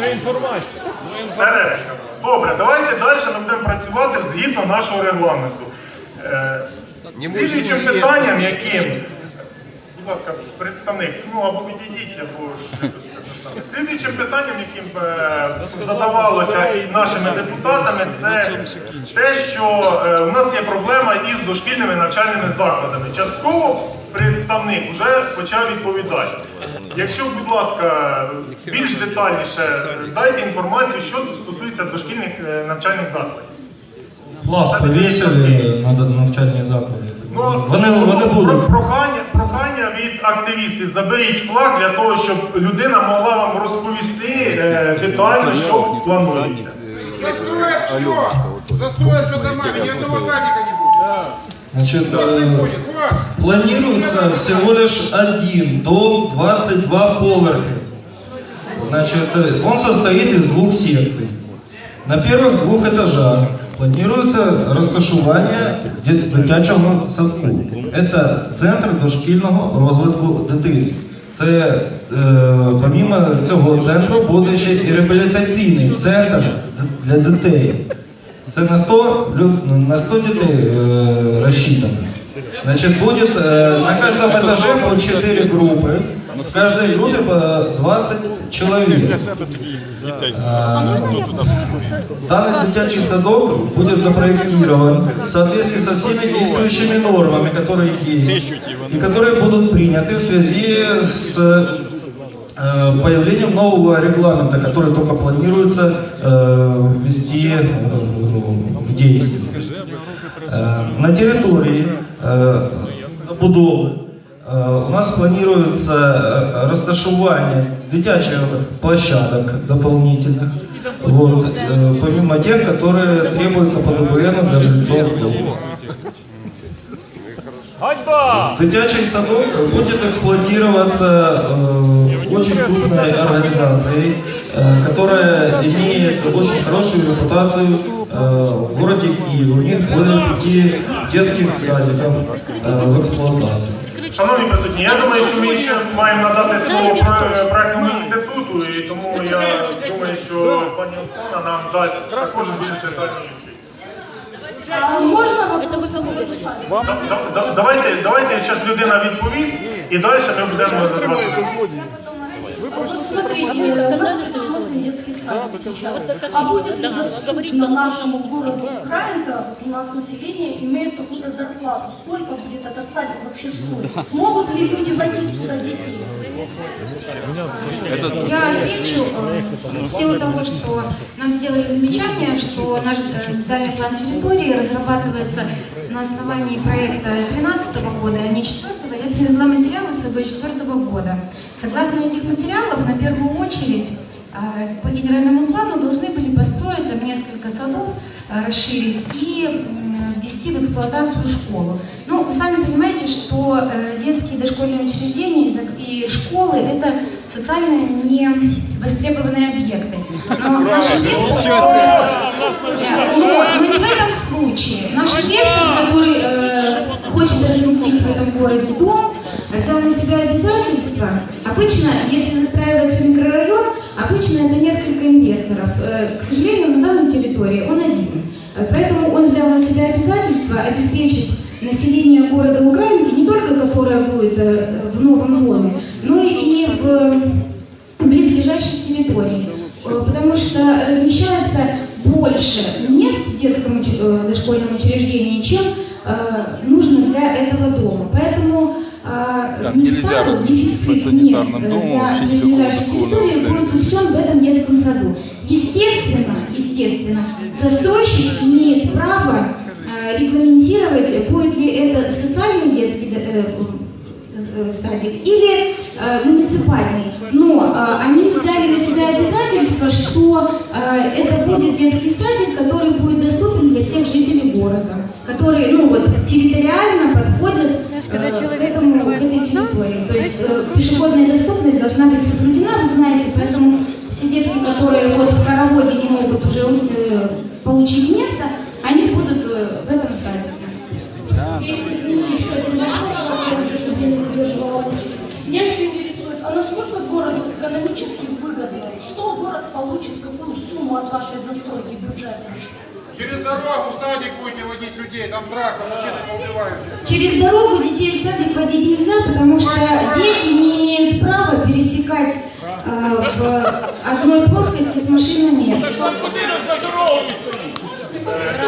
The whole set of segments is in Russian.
Це інформація. Все. Добре, давайте далі ми будемо працювати згідно нашого регламенту. Е, Слідуючим питанням, яким, будь ласка, представник, ну або відійдіть, або ж слідуючим питанням, яким е, задавалося нашими депутатами, це те, що е, у нас проблема із дошкільними навчальними закладами. Частково представник вже почав відповідати. Якщо, будь ласка, більш детальніше дайте інформацію, що стосується дошкільних е, навчальних закладів. Флаг повісили на навчальні заклади. Ну, Вони, вони про- будуть. Прохання, прохання від активістів. Заберіть флаг для того, щоб людина могла вам розповісти е, детально, що планується. Застроят все. Застроят все домами, ни одного садика. Значит, Класс не э, будет, класс. планируется всего лишь один дом, 22 поверхи. Значит, э, он состоит из двух секций. На первых двух этажах планируется розташування ді- дитячого садку. Це центр дошкільного розвитку дитини. Це е, помімо цього центру буде ще і реабілітаційний центр для дітей. Це на 100, лю- на 100 дітей е, розчитано. Значит, будет э, на каждом этаже по 4 группы. В каждой группе по 20 человек. А, Данный дитячий садок будет запроектирован в соответствии со всеми действующими нормами, которые есть, и которые будут приняты в связи с э, появлением нового регламента, который только планируется э, ввести э, в действие. Э, На территории э, будовы э, у нас планируется э, розташування дитячих площадок дополнительных, вот, э, помимо тех, которые требуются по ДБН для жильцов дома. Дитячий садок будет эксплуатироваться э, очень крупной организацией, э, которая имеет очень хорошую репутацию э, в городе Киев. У них более пяти детских садиков э, в эксплуатации. Шановні присутні, я думаю, що ми ще маємо надати слово про- проектному інституту, і тому я думаю, що пані Оксана нам дасть також більш детальну відповідь. А можно вопрос? Да- да- да- Давайте, давайте зараз людина відповість, і далі ми будемо задавати. будет ли доступно нашему городу Украинка, у нас население имеет какую-то зарплату? Сколько будет этот садик вообще стоить? Смогут ли люди водить туда детей? Я отвечу э, в силу того, что нам сделали замечание, что наш э, детальный план территории разрабатывается на основании проекта 2013 года, а не 4 Я привезла материалы с собой 4 года. Согласно этих материалов, на первую очередь э, по генеральному плану должны были построить там несколько садов, расширить и ввести в эксплуатацию школу. Ну, вы сами понимаете, что детские дошкольные учреждения и школы – это социально не востребованные объекты. Но наш инвестор, но, но не в этом случае. Наш инвестор, который э, хочет разместить в этом городе дом, взял на себя обязательства. Обычно, если застраивается микрорайон, обычно это несколько инвесторов. Э, К сожалению, на данной территории он один. Э, Поэтому он взял на себя обязательство обеспечить население города Украинки, не только которое будет э, в новом доме, но и в близлежащих территорий. Э, Потому что размещается больше мест в детском э, дошкольном учреждении, чем нужно для этого дома. Поэтому Там нельзя разместить дефицит по санитарным для вообще никакого дошкольного центра. будет учтен в этом детском саду. Естественно, естественно, застройщик имеет право регламентировать, будет ли это социальный детский э, э, садик или э, муниципальный. Но э, они взяли на себя обязательство, что э, это будет детский садик, который будет доступен для всех жителей города, которые ну, вот, территориально подходят э, к, этому, к этой территории. То есть э, пешеходная доступность должна быть соблюдена, вы знаете, поэтому все детки, которые вот в хороводе не могут уже э, получить место, они будут э, от вашей застройки бюджетной? Через дорогу в садик будете водить людей, там трасса, машины поубивают. Через дорогу детей в садик водить нельзя, потому что дети не имеют права пересекать э, в одной плоскости с машинами.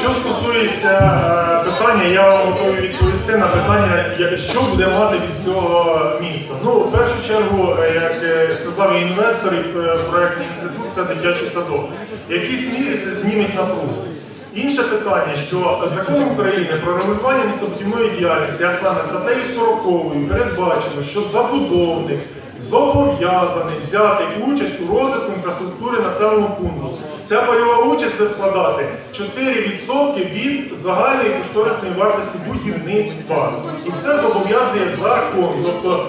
Що стосується е, питання, я готовий відповісти на питання, що буде мати від цього місто. Ну, в першу чергу, е, як е, сказав інвестор, і е, інститут, це дитячий садок. В якійсь мірі це зніметь напругу. Інше питання, що законом України про регулювання містобудівної діяльності, а саме статтею 40 передбачено, що забудовник зобов'язаний взяти участь у розвитку інфраструктури населеного пункту. Ця бойова участь буде складати 4% від загальної кошторисної вартості будівництва. І це зобов'язує закон. Тобто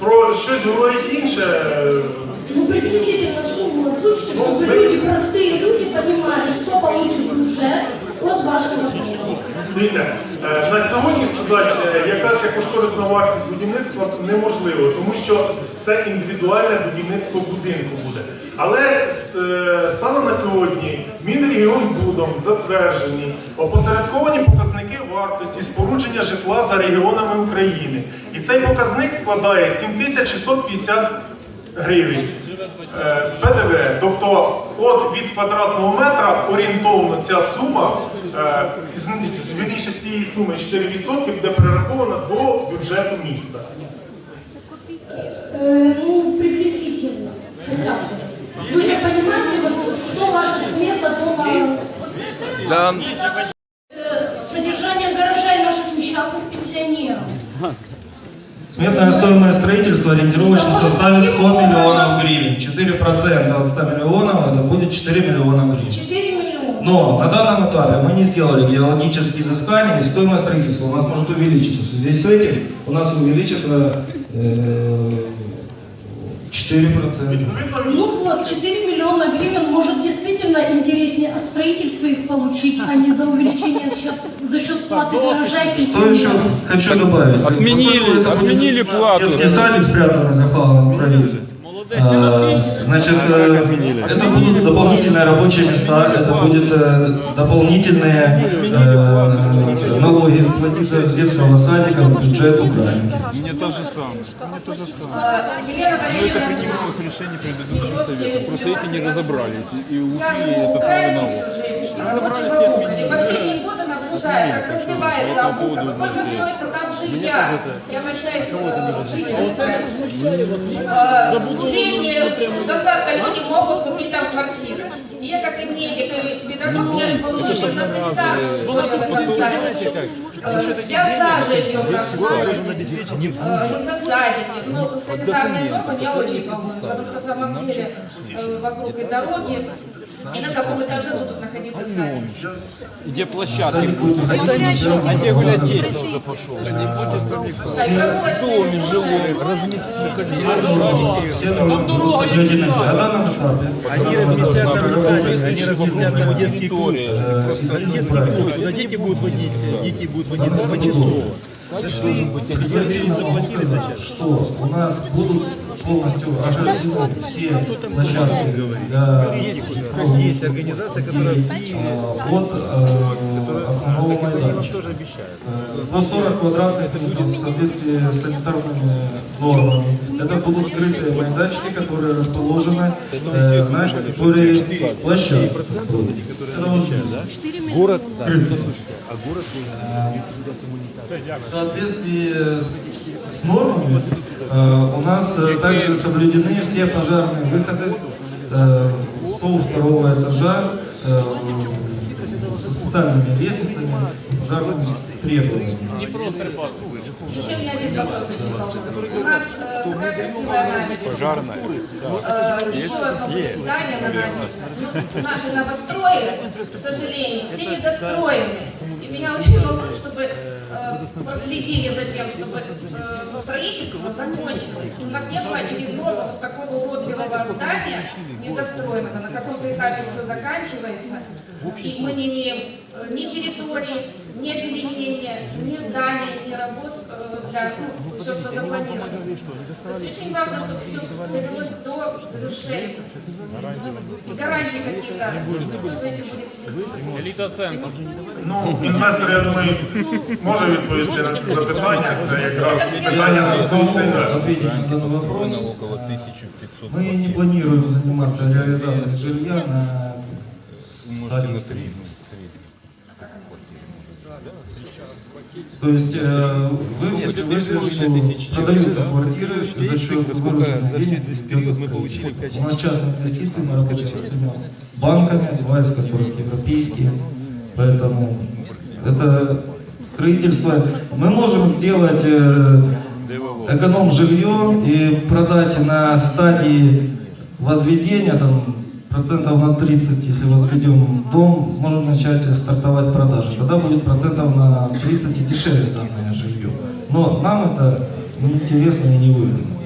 про щось говорить інше. е, Ну, приблизительно сумму озвучьте, Ну, чтобы вы- люди, простые люди, понимали, что получит бюджет от вашего дома. Дивіться, е, на сьогодні сказати, е, яка це кошторисна вартість будівництва, неможливо, тому що це індивідуальне будівництво будинку буде. Але е, станом на сьогодні Мінрегіонбудом затверджені опосередковані показники вартості спорудження житла за регіонами України. І цей показник складає 7650 гривень з ПДВ. Тобто, от від квадратного метра орієнтовно ця сума, е, з- з- вірніше з цієї суми 4% буде перерахована до бюджету міста. Э, ну, приблизительно. Хотя бы. Вы же понимаете, вот, что ваша смета дома... Да, Э, содержание гаражей наших несчастных пенсионеров. Сметная стоимость строительства ориентировочно составит 100 миллионов гривен. 4% от 100 миллионов это будет 4 миллиона гривен. 4 миллиона. Но на данном этапе мы не сделали геологические изыскания, и стоимость строительства у нас может увеличиться. В связи с этим у нас увеличится э, 4%. Відповідно, Ну вот, 4 миллиона гривен может действительно интереснее от строительства их получить, а не за увеличение счет, за счет платы гаражей Что еще хочу добавить? Отменили, это будет отменили плату. Детский садик спрятанный за флагом Украины. А, Значит, э, это будут дополнительные рабочие места, это будет э, дополнительные э, налоги платиться с детского садика в бюджет Украины. мне то же самое. Мне то же самое. Елена Но это Валерьевна, принималось решение предыдущим советом. Просто эти не разобрались и убили в этот Украине налог. жизнь. И вот наблюдаю, как развивается Амука, сколько строится там жилья. Я обращаюсь к жителям Украины. Э, достатка люди могут купить там квартиры. И я как и медик, и педагог, у меня же получил на местах садике. Э, Я за жилье не за садики. Ну, меня очень волнуют, потому что в самом деле э, вокруг и дороги, и на каком этаже будут находиться садики. Где площадки. А где гулять дети уже пошел. А зоны. Все соблюдены. На данном этапе Они разместят там они разместят там детский клуб. э, детский клуб, дети будут водить, дети будут водиться почасово. Зашли, заплатили, заплатили за час. что у нас будут полностью ограждены все площадки для Есть организация, которая э, от э, основного майданчика. Э, По 40 квадратных метров в соответствии с санитарными нормами. Это будут скрытые майданчики, которые расположены э, на территории площадки. Это вот здесь. Город, да. Крытые. А город В соответствии с, с нормами э, у нас э, также соблюдены все пожарные выходы э, со второго этажа э, со специальными лестницами, пожарными требованиями. Еще у меня один вопрос очень волнует. У нас э. Пожарная. Э, Еще одно здание на набережной. Наши новострои, к сожалению, все недостроены. И меня очень волнует, чтобы э, проследили за чтобы э, строительство закончилось. У нас не было очередного вот такого уродливого здания недостроенного. На каком-то этапе все заканчивается. И мы не имеем э, ни территории, ни объединения, ни здания, ни работ э, для ну, все, что запланировано. То есть очень важно, чтобы все довелось до завершения. И гарантии какие-то, кто за этим будет следить. Еліта-центр. Ну, інвестор, я думаю, може відповісти на це запитання. Це якраз питання стосується інвестора. Ответить на данный вопрос. около 1500 Мы не планируем заниматься реализацией жилья на стадии То есть э, вы, вы, вы продаются квартиры за счет вырученных денег из бюджета. У нас частные инвестиции, мы работаем с этими банками, два из которых европейские, поэтому это строительство. Мы можем сделать э, эконом-жилье и продать на стадии возведения, там, процентов на 30, если возведем дом, можем начать стартовать продажи. Тогда будет процентов на 30 и дешевле данное жилье. Но нам это неинтересно и невыгодно.